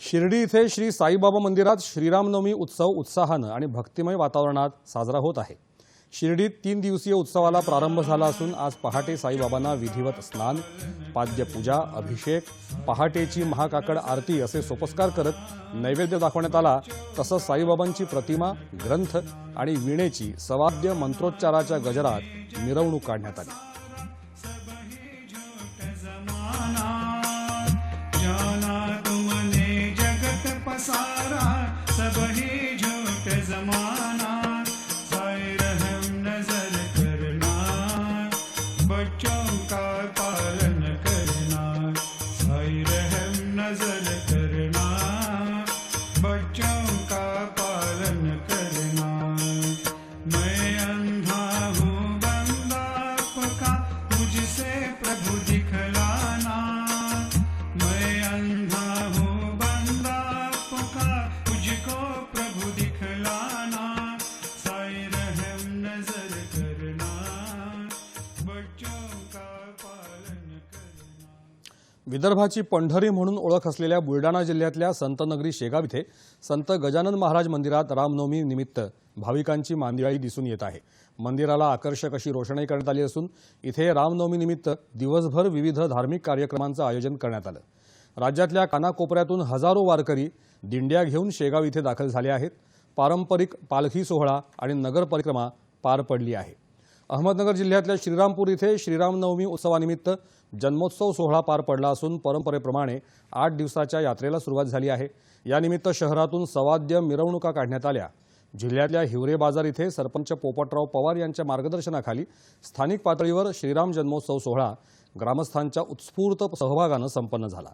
शिर्डी इथे श्री साईबाबा मंदिरात श्रीरामनवमी उत्सव उत्साहानं आणि भक्तिमय वातावरणात साजरा होत आहे. शिर्डीत तीन दिवसीय उत्सवाला प्रारंभ झाला असून आज पहाटे साईबाबांना विधिवत स्नान पाद्यपूजा अभिषेक पहाटेची महाकाकड आरती असे सोपस्कार करत नैवेद्य दाखवण्यात आला. तसंच साईबाबांची प्रतिमा ग्रंथ आणि वीणेची सवाद्य मंत्रोच्चाराच्या गजरात मिरवणूक काढण्यात आली. क्षमा विदर्भाची पंढरी म्हणून ओळख असलेल्या बुलढाणा जिल्ह्यातल्या संतनगरी शेगाव इथे संत गजानन महाराज मंदिरात रामनवमी निमित्त भाविकांची मांदियाळी दिसून येत आहे. मंदिराला आकर्षक अशी रोषणाई करण्यात आली असून इथे रामनवमीनिमित्त दिवसभर विविध धार्मिक कार्यक्रमांचं आयोजन करण्यात आलं. राज्यातल्या कानाकोपऱ्यातून हजारो वारकरी दिंड्या घेऊन शेगाव इथे दाखल झाले आहेत. पारंपरिक पालखी सोहळा आणि नगर परिक्रमा पार पडली आहे. अहमदनगर जिल्ह्यातल्या श्रीरामपूर इथे श्रीरामनवमी उत्सवानिमित्त जन्मोत्सव सोहळा पार पडला असून परंपरेप्रमाणे आठ दिवसाच्या यात्रेला सुरुवात झाली आहे. यानिमित्त शहरातून सवाद्य मिरवणुका काढण्यात आल्या. जिल्ह्यातल्या हिवरे बाजार इथे सरपंच पोपटराव पवार यांच्या मार्गदर्शनाखाली स्थानिक पातळीवर श्रीराम जन्मोत्सव सोहळा ग्रामस्थांच्या उत्स्फूर्त सहभागानं संपन्न झाला.